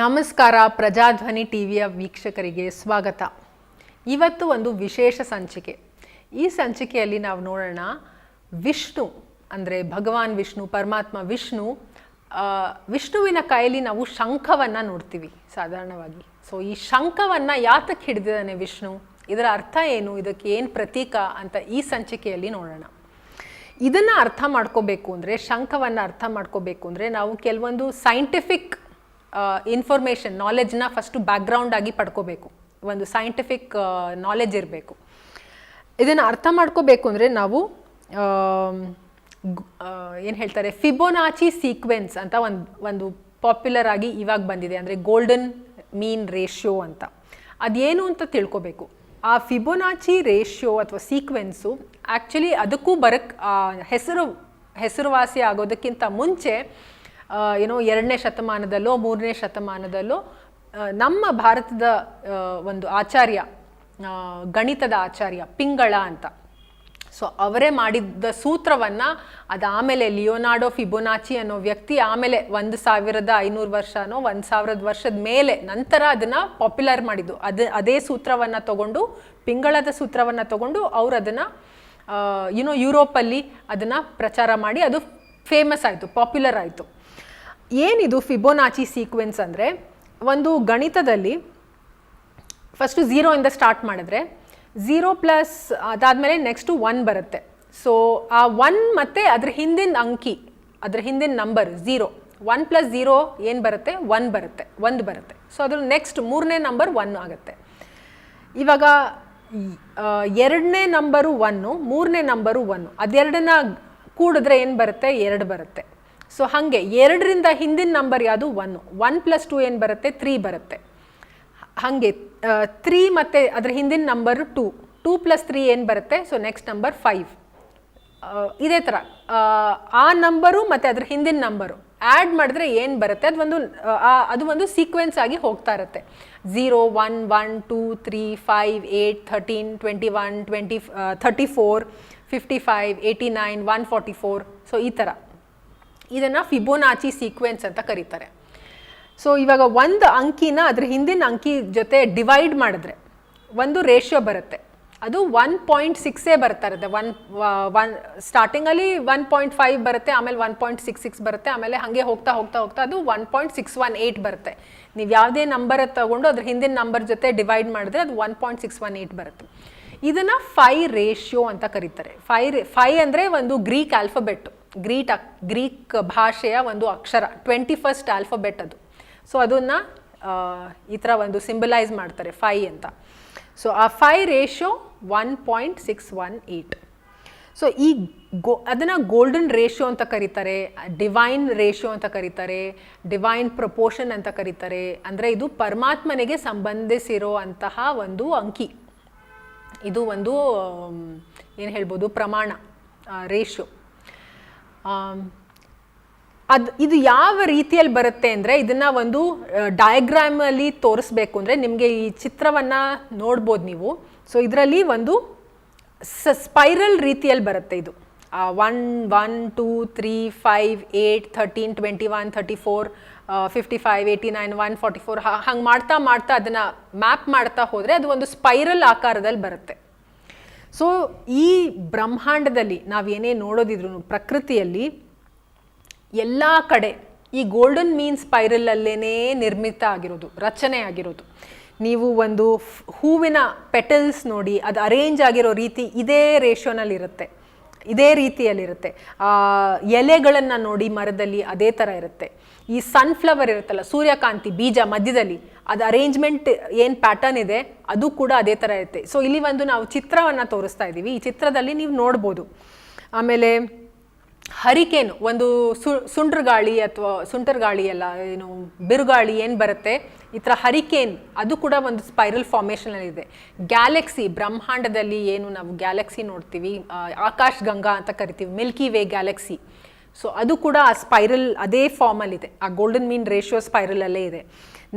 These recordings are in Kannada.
ನಮಸ್ಕಾರ, ಪ್ರಜಾಧ್ವನಿ ಟಿವಿಯ ವೀಕ್ಷಕರಿಗೆ ಸ್ವಾಗತ. ಇವತ್ತು ಒಂದು ವಿಶೇಷ ಸಂಚಿಕೆ. ಈ ಸಂಚಿಕೆಯಲ್ಲಿ ನಾವು ನೋಡೋಣ ವಿಷ್ಣು, ಅಂದರೆ ಭಗವಾನ್ ವಿಷ್ಣು, ಪರಮಾತ್ಮ ವಿಷ್ಣು ವಿಷ್ಣುವಿನ ಕೈಯಲ್ಲಿ ನಾವು ಶಂಖವನ್ನು ನೋಡ್ತೀವಿ, ಸಾಧಾರಣವಾಗಿ. ಸೊ ಈ ಶಂಖವನ್ನು ಯಾತಕ್ಕೆ ಹಿಡಿದಿದ್ದಾನೆ ವಿಷ್ಣು? ಇದರ ಅರ್ಥ ಏನು? ಇದಕ್ಕೆ ಏನು ಪ್ರತೀಕ ಅಂತ ಈ ಸಂಚಿಕೆಯಲ್ಲಿ ನೋಡೋಣ. ಇದನ್ನು ಅರ್ಥ ಮಾಡ್ಕೋಬೇಕು ಅಂದರೆ, ಶಂಖವನ್ನು ಅರ್ಥ ಮಾಡ್ಕೋಬೇಕು ಅಂದರೆ, ನಾವು ಕೆಲವೊಂದು ಸೈಂಟಿಫಿಕ್ ಇನ್ಫಾರ್ಮೇಷನ್ ನಾಲೆಜ್ನ ಫಸ್ಟು ಬ್ಯಾಕ್ಗ್ರೌಂಡ್ ಆಗಿ ಪಡ್ಕೋಬೇಕು. ಒಂದು ಸೈಂಟಿಫಿಕ್ ನಾಲೆಜ್ ಇರಬೇಕು. ಇದನ್ನು ಅರ್ಥ ಮಾಡ್ಕೋಬೇಕು ಅಂದರೆ ನಾವು ಏನು ಹೇಳ್ತಾರೆ ಫಿಬೋನಾಚಿ ಸೀಕ್ವೆನ್ಸ್ ಅಂತ ಒಂದು ಒಂದು ಪಾಪ್ಯುಲರ್ ಆಗಿ ಇವಾಗ ಬಂದಿದೆ. ಅಂದರೆ ಗೋಲ್ಡನ್ ಮೀನ್ ರೇಷಿಯೋ ಅಂತ. ಅದೇನು ಅಂತ ತಿಳ್ಕೊಬೇಕು. ಆ ಫಿಬೋನಾಚಿ ರೇಷಿಯೋ ಅಥವಾ ಸೀಕ್ವೆನ್ಸು ಆ್ಯಕ್ಚುಲಿ ಅದಕ್ಕೂ ಬರಕ್ ಹೆಸರು, ಹೆಸರುವಾಸಿ ಆಗೋದಕ್ಕಿಂತ ಮುಂಚೆ ಏನೋ ಎರಡನೇ ಶತಮಾನದಲ್ಲೋ, ಮೂರನೇ ಶತಮಾನದಲ್ಲೋ ನಮ್ಮ ಭಾರತದ ಒಂದು ಆಚಾರ್ಯ ಗಣಿತದ ಆಚಾರ್ಯ ಪಿಂಗಳ ಅಂತ. ಸೊ ಅವರೇ ಮಾಡಿದ್ದ ಸೂತ್ರವನ್ನು ಅದು ಆಮೇಲೆ ಲಿಯೋನಾರ್ಡೋ ಫಿಬೋನಾಚಿ ಅನ್ನೋ ವ್ಯಕ್ತಿ ಆಮೇಲೆ ಒಂದು ಸಾವಿರದ ಐನೂರು ವರ್ಷನೋ, ಒಂದು ಸಾವಿರದ ವರ್ಷದ ಮೇಲೆ ನಂತರ ಅದನ್ನು ಪಾಪ್ಯುಲರ್ ಮಾಡಿದ್ದು. ಅದು, ಅದೇ ಸೂತ್ರವನ್ನು ತಗೊಂಡು, ಪಿಂಗಳದ ಸೂತ್ರವನ್ನು ತಗೊಂಡು ಅವರು ಅದನ್ನು ಯುನೋ ಯುರೋಪಲ್ಲಿ ಅದನ್ನು ಪ್ರಚಾರ ಮಾಡಿ ಅದು ಫೇಮಸ್ ಆಯಿತು ಪಾಪ್ಯುಲರ್ ಆಯಿತು. ಏನಿದು ಫಿಬೋನಾಚಿ ಸೀಕ್ವೆನ್ಸ್ ಅಂದರೆ ಒಂದು ಗಣಿತದಲ್ಲಿ ಫಸ್ಟು ಇಂದ ಸ್ಟಾರ್ಟ್ ಮಾಡಿದ್ರೆ ಝೀರೋ ಪ್ಲಸ್ ಅದಾದಮೇಲೆ ನೆಕ್ಸ್ಟು ಒನ್ ಬರುತ್ತೆ. ಸೊ ಆ ಒನ್ ಮತ್ತು ಅದ್ರ ಹಿಂದಿನ ಅಂಕಿ, ಅದ್ರ ಹಿಂದಿನ number zero one plus zero ಏನು ಬರುತ್ತೆ? ಒನ್ ಬರುತ್ತೆ. ಒಂದು ಬರುತ್ತೆ. ಸೊ ಅದ್ರ ನೆಕ್ಸ್ಟ್ ಮೂರನೇ ನಂಬರ್ ಒನ್ ಆಗುತ್ತೆ. ಇವಾಗ ಎರಡನೇ ನಂಬರು ಒನ್ನು ಮೂರನೇ ನಂಬರು ಒನ್ನು ಅದೆರಡನ್ನ ಕೂಡಿದ್ರೆ ಏನು ಬರುತ್ತೆ? ಎರಡು ಬರುತ್ತೆ. ಸೊ ಹಾಗೆ ಎರಡರಿಂದ ಹಿಂದಿನ ನಂಬರ್ ಯಾವುದು? ಒನ್ನು ಒನ್ ಪ್ಲಸ್ ಟು ಏನು ಬರುತ್ತೆ? ತ್ರೀ ಬರುತ್ತೆ. ಹಾಗೆ ತ್ರೀ ಮತ್ತು ಅದರ ಹಿಂದಿನ number two two plus three ಏನು ಬರುತ್ತೆ? ಸೊ ನೆಕ್ಸ್ಟ್ ನಂಬರ್ ಫೈವ್ ಇದೇ ಥರ ಆ ನಂಬರು ಮತ್ತು ಅದ್ರ ಹಿಂದಿನ ನಂಬರು ಆ್ಯಡ್ ಮಾಡಿದ್ರೆ ಏನು ಬರುತ್ತೆ? ಅದು ಒಂದು ಅದು ಒಂದು ಸೀಕ್ವೆನ್ಸ್ ಆಗಿ ಹೋಗ್ತಾ ಇರುತ್ತೆ. Zero one one two three five eight thirteen twenty one twenty thirty four fifty five eighty nine one forty four so ಈ ಥರ ಇದನ್ನು ಫಿಬೋನಾಚಿ ಸೀಕ್ವೆನ್ಸ್ ಅಂತ ಕರೀತಾರೆ. ಸೊ ಇವಾಗ ಒಂದು ಅಂಕಿನ ಅದ್ರ ಹಿಂದಿನ ಅಂಕಿ ಜೊತೆ ಡಿವೈಡ್ ಮಾಡಿದ್ರೆ ಒಂದು ರೇಷಿಯೋ ಬರುತ್ತೆ. ಅದು ಒನ್ ಪಾಯಿಂಟ್ ಸಿಕ್ಸೇ ಬರ್ತಾ ಇರುತ್ತೆ. ಒನ್ ಒನ್ ಸ್ಟಾರ್ಟಿಂಗಲ್ಲಿ ಒನ್ ಪಾಯಿಂಟ್ ಫೈವ್ ಬರುತ್ತೆ, ಆಮೇಲೆ ಒನ್ ಪಾಯಿಂಟ್ ಸಿಕ್ಸ್ ಸಿಕ್ಸ್ ಬರುತ್ತೆ, ಆಮೇಲೆ ಹಾಗೆ ಹೋಗ್ತಾ ಹೋಗ್ತಾ ಹೋಗ್ತಾ ಅದು one point six one eight ಬರುತ್ತೆ. ನೀವು ಯಾವುದೇ ನಂಬರ್ ತಗೊಂಡು ಅದ್ರ ಹಿಂದಿನ ನಂಬರ್ ಜೊತೆ ಡಿವೈಡ್ ಮಾಡಿದ್ರೆ ಅದು one point six one eight ಬರುತ್ತೆ. ಇದನ್ನು ಫೈ ರೇಷಿಯೋ ಅಂತ ಕರೀತಾರೆ. ಫೈ ಫೈ ಅಂದರೆ ಒಂದು ಗ್ರೀಕ್ ಆಲ್ಫಬೆಟ್ ಗ್ರೀಟ್ ಅಕ್, ಗ್ರೀಕ್ ಭಾಷೆಯ ಒಂದು ಅಕ್ಷರ, ಟ್ವೆಂಟಿ ಫಸ್ಟ್ ಆಲ್ಫಬೆಟ್ ಅದು. ಸೊ ಅದನ್ನು ಈ ಥರ ಒಂದು ಸಿಂಬಲೈಸ್ ಮಾಡ್ತಾರೆ ಫೈ ಅಂತ. ಸೊ ಆ phi ratio one point six one eight so ಈ ಗೋ, ಅದನ್ನು ಗೋಲ್ಡನ್ ರೇಷಿಯೋ ಅಂತ ಕರೀತಾರೆ ಡಿವೈನ್ ರೇಷಿಯೋ ಅಂತ ಕರೀತಾರೆ ಡಿವೈನ್ ಪ್ರಪೋರ್ಷನ್ ಅಂತ ಕರೀತಾರೆ, ಅಂದರೆ ಇದು ಪರಮಾತ್ಮನಿಗೆ ಸಂಬಂಧಿಸಿರೋ ಅಂತಹ ಒಂದು ಅಂಕಿ. ಇದು ಒಂದು ಏನು ಹೇಳ್ಬೋದು, ಪ್ರಮಾಣ ರೇಷಿಯೋ ಅದು ಇದು ಯಾವ ರೀತಿಯಲ್ಲಿ ಬರುತ್ತೆ ಅಂದರೆ ಇದನ್ನು ಒಂದು ಡಯಾಗ್ರಾಮಲ್ಲಿ ತೋರಿಸ್ಬೇಕು ಅಂದರೆ ನಿಮಗೆ ಈ ಚಿತ್ರವನ್ನು ನೋಡ್ಬೋದು ನೀವು. ಸೊ ಇದರಲ್ಲಿ ಒಂದು ಸ ಸ್ಪೈರಲ್ ರೀತಿಯಲ್ಲಿ ಬರುತ್ತೆ ಇದು. One one two three five eight thirteen twenty one thirty four fifty five eighty nine one forty four ಹಂಗೆ ಮಾಡ್ತಾ ಮಾಡ್ತಾ ಅದನ್ನು ಮ್ಯಾಪ್ ಮಾಡ್ತಾ ಹೋದರೆ ಅದು ಒಂದು ಸ್ಪೈರಲ್ ಆಕಾರದಲ್ಲಿ ಬರುತ್ತೆ. ಸೊ ಈ ಬ್ರಹ್ಮಾಂಡದಲ್ಲಿ ನಾವೇನೇ ನೋಡೋದಿದ್ರು ಪ್ರಕೃತಿಯಲ್ಲಿ, ಎಲ್ಲ ಕಡೆ ಈ ಗೋಲ್ಡನ್ ಮೀನ್ ಸ್ಪೈರಲಲ್ಲೇ ನಿರ್ಮಿತ ಆಗಿರೋದು, ರಚನೆ ಆಗಿರೋದು. ನೀವು ಒಂದು ಹೂವಿನ ಪೆಟಲ್ಸ್ ನೋಡಿ, ಅದು ಅರೇಂಜ್ ಆಗಿರೋ ರೀತಿ ಇದೇ ರೇಷಿಯೋನಲ್ಲಿ ಇರುತ್ತೆ ಇದೇ ರೀತಿಯಲ್ಲಿರುತ್ತೆ. ಆ, ಎಲೆಗಳನ್ನು ನೋಡಿ ಮರದಲ್ಲಿ ಅದೇ ಥರ ಇರುತ್ತೆ. ಈ ಸನ್ಫ್ಲವರ್ ಇರುತ್ತಲ್ಲ ಸೂರ್ಯಕಾಂತಿ ಬೀಜ ಮಧ್ಯದಲ್ಲಿ ಅದು ಅರೇಂಜ್ಮೆಂಟ್ ಏನು ಪ್ಯಾಟರ್ನ್ ಇದೆ ಅದು ಕೂಡ ಅದೇ ಥರ ಇರುತ್ತೆ. ಸೊ ಇಲ್ಲಿ ಒಂದು ನಾವು ಚಿತ್ರವನ್ನು ತೋರಿಸ್ತಾ ಇದ್ದೀವಿ. ಈ ಚಿತ್ರದಲ್ಲಿ ನೀವು ನೋಡ್ಬೋದು. ಆಮೇಲೆ ಹರಿಕೇನ್ ಒಂದು ಸು ಗಾಳಿ ಅಥವಾ ಸುಂಟರ್ ಗಾಳಿ ಅಲ್ಲ ಏನು ಬಿರುಗಾಳಿ ಏನು ಬರುತ್ತೆ? ಈ ಥರ ಹರಿಕೇನ್, ಅದು ಕೂಡ ಒಂದು ಸ್ಪೈರಲ್ ಫಾರ್ಮೇಷನಲ್ಲಿದೆ ಗ್ಯಾಲಕ್ಸಿ ಬ್ರಹ್ಮಾಂಡದಲ್ಲಿ ಏನು ನಾವು ಗ್ಯಾಲಕ್ಸಿ ನೋಡ್ತೀವಿ ಆಕಾಶ್ ಗಂಗಾ ಅಂತ ಕರಿತೀವಿ ಮಿಲ್ಕಿ ವೇ ಗ್ಯಾಲಕ್ಸಿ ಸೊ ಅದು ಕೂಡ ಆ ಸ್ಪೈರಲ್ ಅದೇ ಫಾರ್ಮಲ್ಲಿದೆ ಆ ಗೋಲ್ಡನ್ ಮೀನ್ ರೇಷಿಯೋ ಸ್ಪೈರಲಲ್ಲೇ ಇದೆ.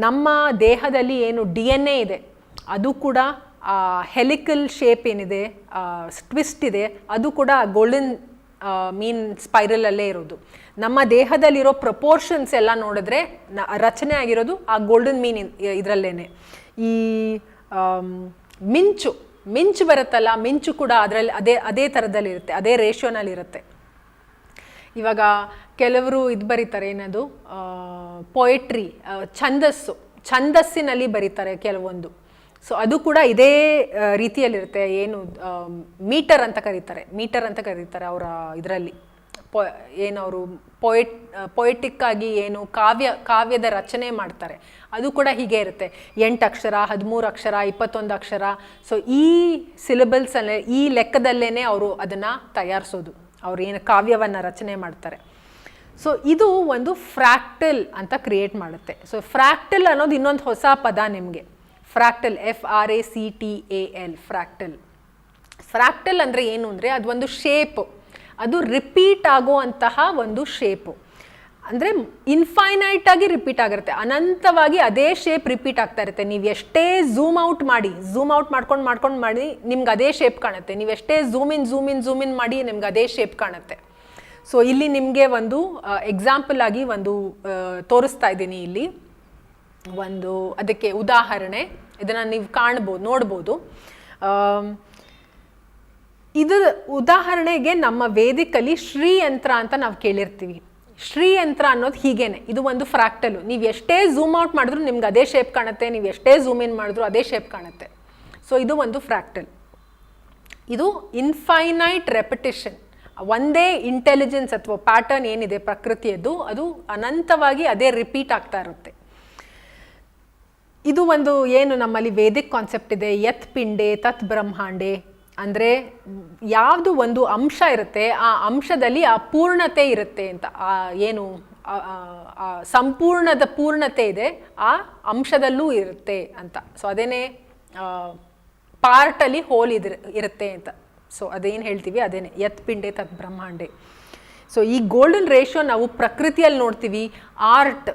ನಮ್ಮ ದೇಹದಲ್ಲಿ ಏನು ಡಿ ಎನ್ ಎ ಇದೆ, ಅದು ಕೂಡ ಹೆಲಿಕಲ್ ಶೇಪ್ ಏನಿದೆ ಟ್ವಿಸ್ಟ್ ಇದೆ, ಅದು ಕೂಡ ಗೋಲ್ಡನ್ ಮೀನ್ ಸ್ಪೈರಲಲ್ಲೇ ಇರೋದು. ನಮ್ಮ ದೇಹದಲ್ಲಿರೋ ಪ್ರಪೋರ್ಷನ್ಸ್ ಎಲ್ಲ ನೋಡಿದ್ರೆ ರಚನೆ ಆಗಿರೋದು ಆ ಗೋಲ್ಡನ್ ಮೀನ್ ಇದರಲ್ಲೇನೆ. ಈ ಮಿಂಚು ಮಿಂಚು ಬರುತ್ತಲ್ಲ, ಮಿಂಚು ಕೂಡ ಅದರಲ್ಲಿ, ಅದೇ ಅದೇ ಥರದಲ್ಲಿರುತ್ತೆ ಅದೇ ರೇಷಿಯೋನಲ್ಲಿರುತ್ತೆ ಇವಾಗ ಕೆಲವರು ಇದು ಬರೀತಾರೆ, ಏನದು? ಪೊಯೆಟ್ರಿ ಛಂದಸ್ಸು. ಛಂದಸ್ಸಿನಲ್ಲಿ ಬರೀತಾರೆ ಕೆಲವೊಂದು. ಸೊ ಅದು ಕೂಡ ಇದೇ ರೀತಿಯಲ್ಲಿರುತ್ತೆ. ಏನು ಮೀಟರ್ ಅಂತ ಕರೀತಾರೆ. ಮೀಟರ್ ಅಂತ ಕರೀತಾರೆ ಅವರ ಇದರಲ್ಲಿ. ಪೊ, ಏನು ಅವರು ಪೊಯೆಟ್ ಪೊಯೆಟಿಕ್ ಆಗಿ ಏನು ಕಾವ್ಯ, ಕಾವ್ಯದ ರಚನೆ ಮಾಡ್ತಾರೆ. ಅದು ಕೂಡ ಹೀಗೆ ಇರುತ್ತೆ. ಎಂಟು ಅಕ್ಷರ, ಹದಿಮೂರು ಅಕ್ಷರ, ಇಪ್ಪತ್ತೊಂದು ಅಕ್ಷರ. ಸೊ ಈ ಸಿಲೆಬಲ್ಸಲ್ಲೇ ಈ ಲೆಕ್ಕದಲ್ಲೇ ಅವರು ಅದನ್ನು ತಯಾರಿಸೋದು. ಅವ್ರು ಏನು ಕಾವ್ಯವನ್ನು ರಚನೆ ಮಾಡ್ತಾರೆ. ಸೊ ಇದು ಒಂದು ಫ್ರ್ಯಾಕ್ಟಲ್ ಅಂತ ಕ್ರಿಯೇಟ್ ಮಾಡುತ್ತೆ. ಸೊ ಫ್ರ್ಯಾಕ್ಟಲ್ ಅನ್ನೋದು ಇನ್ನೊಂದು ಹೊಸ ಪದ ನಿಮಗೆ. Fractal F R A C T A L fractal. Fractal ಅಂದರೆ ಏನು ಅಂದರೆ ಅದು ಒಂದು ಶೇಪ್. ಅದು ರಿಪೀಟ್ ಆಗುವಂತಹ ಒಂದು ಶೇಪು. ಅಂದರೆ ಇನ್ಫೈನೈಟ್ ಆಗಿ ರಿಪೀಟ್ ಆಗಿರುತ್ತೆ. ಅನಂತವಾಗಿ ಅದೇ ಶೇಪ್ ರಿಪೀಟ್ ಆಗ್ತಾ ಇರುತ್ತೆ. ನೀವು ಎಷ್ಟೇ ಝೂಮ್ ಔಟ್ ಮಾಡಿ ಝೂಮ್ ಔಟ್ ಮಾಡ್ಕೊಂಡು ಮಾಡ್ಕೊಂಡು ಮಾಡಿ ನಿಮ್ಗೆ ಅದೇ ಶೇಪ್ ಕಾಣುತ್ತೆ. ನೀವು ಎಷ್ಟೇ zoom in zoom in zoom in ಮಾಡಿ ನಿಮ್ಗೆ ಅದೇ ಶೇಪ್ ಕಾಣುತ್ತೆ. ಸೊ ಇಲ್ಲಿ ನಿಮಗೆ ಒಂದು ಎಕ್ಸಾಂಪಲ್ ಆಗಿ ಒಂದು ತೋರಿಸ್ತಾ ಇದ್ದೀನಿ ಇಲ್ಲಿ. ಒಂದು, ಅದಕ್ಕೆ ಉದಾಹರಣೆ. ಇದನ್ನು ನೀವು ಕಾಣ್ಬೋದು, ನೋಡ್ಬೋದು. ಇದರ ಇದು ಉದಾಹರಣೆಗೆ ನಮ್ಮ ವೇದಿಕಲ್ಲಿ ಶ್ರೀಯಂತ್ರ ಅಂತ ನಾವು ಕೇಳಿರ್ತೀವಿ. ಶ್ರೀಯಂತ್ರ ಅನ್ನೋದು ಹೀಗೇನೆ, ಇದು ಒಂದು ಫ್ರಾಕ್ಟಲು. ನೀವು ಎಷ್ಟೇ ಝೂಮ್ ಔಟ್ ಮಾಡಿದ್ರು ನಿಮ್ಗೆ ಅದೇ ಶೇಪ್ ಕಾಣುತ್ತೆ, ನೀವು ಎಷ್ಟೇ ಝೂಮ್ ಇನ್ ಮಾಡಿದ್ರು ಅದೇ ಶೇಪ್ ಕಾಣುತ್ತೆ. ಸೊ ಇದು ಒಂದು ಫ್ರಾಕ್ಟಲ್. ಇದು ಇನ್ಫೈನೈಟ್ ರೆಪಿಟೇಷನ್ ಒಂದೇ ಇಂಟೆಲಿಜೆನ್ಸ್ ಅಥವಾ ಪ್ಯಾಟರ್ನ್ ಏನಿದೆ ಪ್ರಕೃತಿಯದ್ದು, ಅದು ಅನಂತವಾಗಿ ಅದೇ ರಿಪೀಟ್ ಆಗ್ತಾ ಇರುತ್ತೆ. ಇದು ಒಂದು ಏನು ನಮ್ಮಲ್ಲಿ ವೇದಿಕ್ ಕಾನ್ಸೆಪ್ಟ್ ಇದೆ. ಯತ್ ಪಿಂಡೆ, ತತ್ ಬ್ರಹ್ಮಾಂಡೆ. ಅಂದರೆ ಯಾವುದು ಒಂದು ಅಂಶ ಇರುತ್ತೆ, ಆ ಅಂಶದಲ್ಲಿ ಆ ಪೂರ್ಣತೆ ಇರುತ್ತೆ ಅಂತ. ಆ ಏನು ಸಂಪೂರ್ಣದ ಪೂರ್ಣತೆ ಇದೆ, ಆ ಅಂಶದಲ್ಲೂ ಇರುತ್ತೆ ಅಂತ. ಸೊ ಅದೇನೇ ಪಾರ್ಟಲ್ಲಿ ಹೋಲ್ ಇದ್ರ, ಇರುತ್ತೆ ಅಂತ. ಸೊ ಅದೇನು ಹೇಳ್ತೀವಿ? ಅದೇನೆ, ಯತ್ ಪಿಂಡೆ, ತತ್ ಬ್ರಹ್ಮಾಂಡೆ. ಸೊ ಈ ಗೋಲ್ಡನ್ ರೇಷಿಯೋ ನಾವು ಪ್ರಕೃತಿಯಲ್ಲಿ ನೋಡ್ತೀವಿ ಆರ್ಟ್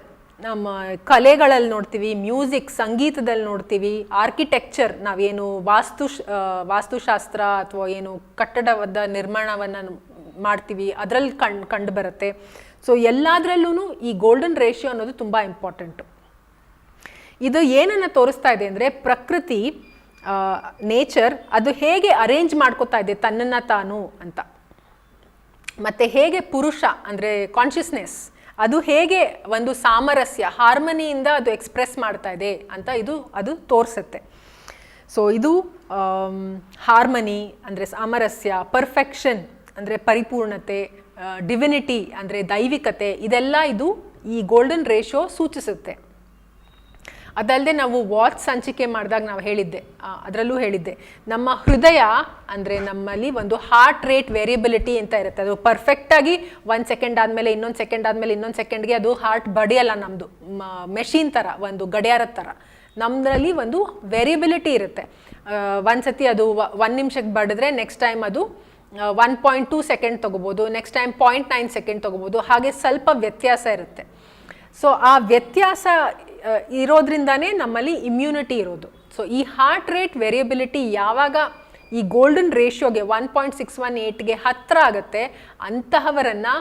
ನಮ್ಮ ಕಲೆಗಳಲ್ಲಿ ನೋಡ್ತೀವಿ ಮ್ಯೂಸಿಕ್ ಸಂಗೀತದಲ್ಲಿ ನೋಡ್ತೀವಿ ಆರ್ಕಿಟೆಕ್ಚರ್ ನಾವೇನು ವಾಸ್ತು ವಾಸ್ತುಶಾಸ್ತ್ರ ಅಥವಾ ಏನು ಕಟ್ಟಡದ ನಿರ್ಮಾಣವನ್ನು ಮಾಡ್ತೀವಿ, ಅದರಲ್ಲಿ ಕಂಡು ಕಂಡು ಬರುತ್ತೆ. ಸೊ ಎಲ್ಲದರಲ್ಲೂ ಈ ಗೋಲ್ಡನ್ ರೇಷಿಯೋ ಅನ್ನೋದು ತುಂಬ ಇಂಪಾರ್ಟೆಂಟು ಇದು ಏನನ್ನು ತೋರಿಸ್ತಾ ಇದೆ ಅಂದರೆ ಪ್ರಕೃತಿ ನೇಚರ್ ಅದು ಹೇಗೆ ಅರೇಂಜ್ ಮಾಡ್ಕೋತಾ ಇದೆ ತನ್ನನ್ನು ತಾನು ಅಂತ. ಮತ್ತು ಹೇಗೆ ಪುರುಷ ಅಂದರೆ ಕಾನ್ಷಿಯಸ್ನೆಸ್ ಅದು ಹೇಗೆ ಒಂದು ಸಾಮರಸ್ಯ, ಹಾರ್ಮನಿಯಿಂದ ಅದು ಎಕ್ಸ್ಪ್ರೆಸ್ ಮಾಡ್ತಾ ಇದೆ ಅಂತ ಇದು, ಅದು ತೋರಿಸುತ್ತೆ. ಸೊ ಇದು ಹಾರ್ಮನಿ ಅಂದರೆ ಸಾಮರಸ್ಯ ಪರ್ಫೆಕ್ಷನ್ ಅಂದರೆ ಪರಿಪೂರ್ಣತೆ ಡಿವಿನಿಟಿ ಅಂದರೆ ದೈವಿಕತೆ, ಇದೆಲ್ಲ ಇದು ಈ ಗೋಲ್ಡನ್ ರೇಷೋ ಸೂಚಿಸುತ್ತೆ. ಅದಲ್ಲದೆ ನಾವು ವಾಚ್ ಸಂಚಿಕೆ ಮಾಡಿದಾಗ ನಾವು ಹೇಳಿದ್ದೆ ಅದರಲ್ಲೂ ಹೇಳಿದ್ದೆ, ನಮ್ಮ ಹೃದಯ ಅಂದರೆ ನಮ್ಮಲ್ಲಿ ಒಂದು ಹಾರ್ಟ್ ರೇಟ್ ವೇರಿಯಬಿಲಿಟಿ ಅಂತ ಇರುತ್ತೆ. ಅದು ಪರ್ಫೆಕ್ಟಾಗಿ ಒಂದು ಸೆಕೆಂಡ್ ಆದಮೇಲೆ ಇನ್ನೊಂದು ಸೆಕೆಂಡ್ ಆದಮೇಲೆ ಇನ್ನೊಂದು ಸೆಕೆಂಡ್ಗೆ ಅದು ಹಾರ್ಟ್ ಬಡಿಯಲ್ಲ ನಮ್ಮದು ಮೆಷಿನ್ ಥರ ಒಂದು ಗಡಿಯಾರದ ಥರ ನಮ್ಮದ್ರಲ್ಲಿ ಒಂದು ವೇರಿಯಬಿಲಿಟಿ ಇರುತ್ತೆ. ಒಂದು ಸತಿ ಅದು ಒಂದು ನಿಮಿಷಕ್ಕೆ ಬಡಿದ್ರೆ ನೆಕ್ಸ್ಟ್ ಟೈಮ್ ಅದು ಒನ್ ಪಾಯಿಂಟ್ ಟೂ ಸೆಕೆಂಡ್ ತೊಗೋಬೋದು next time point nine second ತೊಗೋಬೋದು, ಹಾಗೆ ಸ್ವಲ್ಪ ವ್ಯತ್ಯಾಸ ಇರುತ್ತೆ. ಸೊ ಆ ವ್ಯತ್ಯಾಸ ಇರೋದ್ರಿಂದನೇ ನಮ್ಮಲ್ಲಿ ಇಮ್ಯುನಿಟಿ ಇರೋದು. ಸೊ ಈ ಹಾರ್ಟ್ ರೇಟ್ ವೇರಿಯಬಿಲಿಟಿ ಯಾವಾಗ ಈ ಗೋಲ್ಡನ್ ರೇಷಿಯೋಗೆ ಒನ್ ಪಾಯಿಂಟ್ ಸಿಕ್ಸ್ ಒನ್ ಏಯ್ಟ್ಗೆ ಹತ್ತಿರ ಆಗುತ್ತೆ, ಅಂತಹವರನ್ನು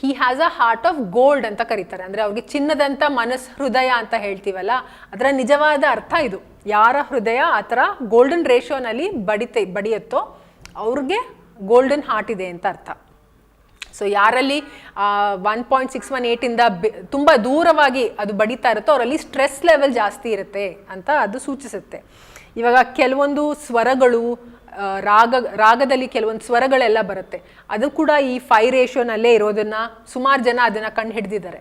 he has a heart of gold ಅಂತ ಕರೀತಾರೆ. ಅಂದರೆ ಅವ್ರಿಗೆ ಚಿನ್ನದಂಥ ಮನಸ್ ಹೃದಯ ಅಂತ ಹೇಳ್ತೀವಲ್ಲ, ಅದರ ನಿಜವಾದ ಅರ್ಥ ಇದು. ಯಾರ ಹೃದಯ ಆ ಥರ ಗೋಲ್ಡನ್ ರೇಷಿಯೋನಲ್ಲಿ ಬಡಿತೆ, ಬಡಿಯುತ್ತೋ ಅವ್ರಿಗೆ ಗೋಲ್ಡನ್ ಹಾರ್ಟ್ ಇದೆ ಅಂತ ಅರ್ಥ. ಸೊ ಯಾರಲ್ಲಿ ಒನ್ ಪಾಯಿಂಟ್ ಸಿಕ್ಸ್ ಒನ್ ಏಯ್ಟಿಂದ ತುಂಬ ದೂರವಾಗಿ ಅದು ಬಡಿತಾ ಇರುತ್ತೋ, ಅವರಲ್ಲಿ ಸ್ಟ್ರೆಸ್ ಲೆವೆಲ್ ಜಾಸ್ತಿ ಇರುತ್ತೆ ಅಂತ ಅದು ಸೂಚಿಸುತ್ತೆ. ಇವಾಗ ಕೆಲವೊಂದು ಸ್ವರಗಳು ರಾಗ, ರಾಗದಲ್ಲಿ ಕೆಲವೊಂದು ಸ್ವರಗಳೆಲ್ಲ ಬರುತ್ತೆ. ಅದು ಕೂಡ ಈ ಫೈ ರೇಷಿಯೋನಲ್ಲೇ ಇರೋದನ್ನು, ಸುಮಾರು ಜನ ಅದನ್ನು ಕಂಡು ಹಿಡಿದಿದ್ದಾರೆ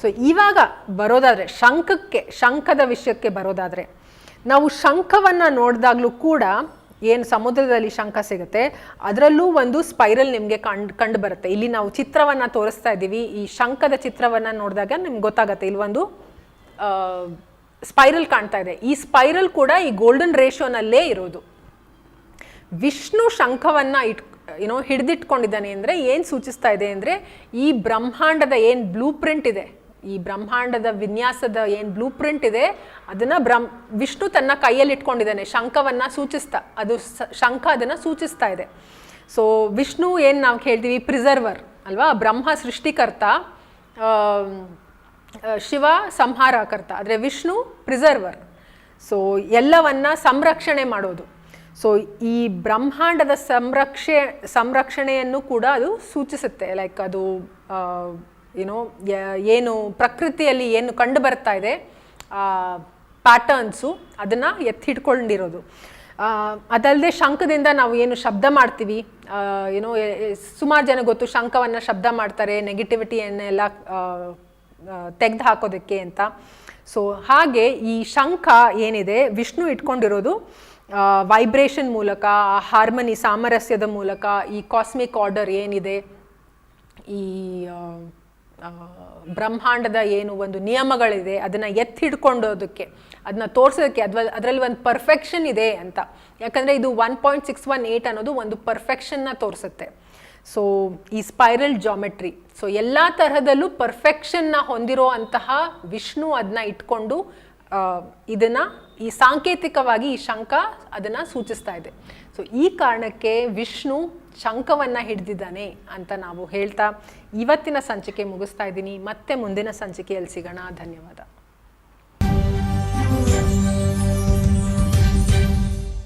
ಸೊ ಇವಾಗ ಬರೋದಾದರೆ ಶಂಖಕ್ಕೆ ಶಂಖದ ವಿಷಯಕ್ಕೆ ಬರೋದಾದರೆ, ನಾವು ಶಂಖವನ್ನು ನೋಡಿದಾಗಲೂ ಕೂಡ ಏನು ಸಮುದ್ರದಲ್ಲಿ ಶಂಖ ಸಿಗುತ್ತೆ, ಅದರಲ್ಲೂ ಒಂದು ಸ್ಪೈರಲ್ ನಿಮಗೆ ಕಂಡು ಕಂಡು ಬರುತ್ತೆ. ಇಲ್ಲಿ ನಾವು ಚಿತ್ರವನ್ನು ತೋರಿಸ್ತಾ ಇದ್ದೀವಿ. ಈ ಶಂಖದ ಚಿತ್ರವನ್ನು ನೋಡಿದಾಗ ನಿಮ್ಗೆ ಗೊತ್ತಾಗುತ್ತೆ. ಇಲ್ಲಿ ಒಂದು ಸ್ಪೈರಲ್ ಕಾಣ್ತಾ ಇದೆ. ಈ ಸ್ಪೈರಲ್ ಕೂಡ ಈ ಗೋಲ್ಡನ್ ರೇಷೋನಲ್ಲೇ ಇರೋದು. ವಿಷ್ಣು ಶಂಖವನ್ನು ಇಟ್ ಏನೋ ಹಿಡಿದಿಟ್ಕೊಂಡಿದ್ದಾನೆ ಅಂದರೆ ಏನು ಸೂಚಿಸ್ತಾ ಇದೆ ಅಂದರೆ ಈ ಬ್ರಹ್ಮಾಂಡದ ಏನು ಬ್ಲೂ ಪ್ರಿಂಟ್ ಇದೆ ಈ ಬ್ರಹ್ಮಾಂಡದ ವಿನ್ಯಾಸದ ಏನು ಬ್ಲೂ ಪ್ರಿಂಟ್ ಇದೆ, ಅದನ್ನು ಬ್ರಹ್ಮ ವಿಷ್ಣು ತನ್ನ ಕೈಯಲ್ಲಿ ಇಟ್ಕೊಂಡಿದ್ದಾನೆ, ಶಂಖವನ್ನು ಸೂಚಿಸ್ತಾ, ಅದು ಶಂಖ ಅದನ್ನು ಸೂಚಿಸ್ತಾ ಇದೆ. ಸೊ ವಿಷ್ಣು ಏನು ನಾವು ಕೇಳ್ತೀವಿ ಪ್ರಿಸರ್ವರ್ ಅಲ್ವಾ, ಬ್ರಹ್ಮ ಸೃಷ್ಟಿಕರ್ತ ಶಿವ ಸಂಹಾರಕರ್ತ, ಆದರೆ ವಿಷ್ಣು ಪ್ರಿಸರ್ವರ್ ಸೊ ಎಲ್ಲವನ್ನ ಸಂರಕ್ಷಣೆ ಮಾಡೋದು. ಸೊ ಈ ಬ್ರಹ್ಮಾಂಡದ ಸಂರಕ್ಷೆ, ಸಂರಕ್ಷಣೆಯನ್ನು ಕೂಡ ಅದು ಸೂಚಿಸುತ್ತೆ ಲೈಕ್ ಅದು ಏನೋ ಏನು ಪ್ರಕೃತಿಯಲ್ಲಿ ಏನು ಕಂಡು ಬರ್ತಾ ಇದೆ ಪ್ಯಾಟರ್ನ್ಸು ಅದನ್ನು ಎತ್ತಿಟ್ಕೊಂಡಿರೋದು. ಅದಲ್ಲದೆ ಶಂಖದಿಂದ ನಾವು ಏನು ಶಬ್ದ ಮಾಡ್ತೀವಿ ಏನೋ ಸುಮಾರು ಜನ ಗೊತ್ತು ಶಂಖವನ್ನು ಶಬ್ದ ಮಾಡ್ತಾರೆ ನೆಗೆಟಿವಿಟಿಯನ್ನೆಲ್ಲ ತೆಗೆದು ಹಾಕೋದಕ್ಕೆ ಅಂತ. ಸೊ ಹಾಗೆ ಈ ಶಂಖ ಏನಿದೆ, ವಿಷ್ಣು ಇಟ್ಕೊಂಡಿರೋದು ವೈಬ್ರೇಷನ್ ಮೂಲಕ ಹಾರ್ಮನಿ ಸಾಮರಸ್ಯದ ಮೂಲಕ, ಈ ಕಾಸ್ಮಿಕ್ ಆರ್ಡರ್ ಏನಿದೆ, ಈ ಬ್ರಹ್ಮಾಂಡದ ಏನು ಒಂದು ನಿಯಮಗಳಿದೆ, ಅದನ್ನು ಎತ್ತಿ ಹಿಡ್ಕೊಂಡೋದಕ್ಕೆ ಅದನ್ನ ತೋರಿಸೋದಕ್ಕೆ, ಅದ್ವ, ಅದರಲ್ಲಿ ಒಂದು ಪರ್ಫೆಕ್ಷನ್ ಇದೆ ಅಂತ. ಯಾಕಂದರೆ ಇದು one point six one eight ಅನ್ನೋದು ಒಂದು ಪರ್ಫೆಕ್ಷನ್ನ ತೋರಿಸುತ್ತೆ. ಸೊ ಈ ಸ್ಪೈರಲ್ ಜಾಮೆಟ್ರಿ ಸೊ ಎಲ್ಲ ತರಹದಲ್ಲೂ ಪರ್ಫೆಕ್ಷನ್ನ ಹೊಂದಿರೋ ಅಂತಹ ವಿಷ್ಣು ಅದನ್ನ ಇಟ್ಕೊಂಡು ಇದನ್ನು ಇದನ್ನ ಈ ಸಾಂಕೇತಿಕವಾಗಿ ಈ ಶಂಕ ಅದನ್ನ ಸೂಚಿಸ್ತಾ ಇದೆ. ಸೊ ಈ ಕಾರಣಕ್ಕೆ ವಿಷ್ಣು ಶಂಖವನ್ನ ಹಿಡಿದಿದ್ದಾನೆ ಅಂತ ನಾವು ಹೇಳ್ತಾ ಇವತ್ತಿನ ಸಂಚಿಕೆ ಮುಗಿಸ್ತಾ ಇದ್ದೀನಿ. ಮತ್ತೆ ಮುಂದಿನ ಸಂಚಿಕೆಯಲ್ಲಿ ಸಿಗೋಣ. ಧನ್ಯವಾದ.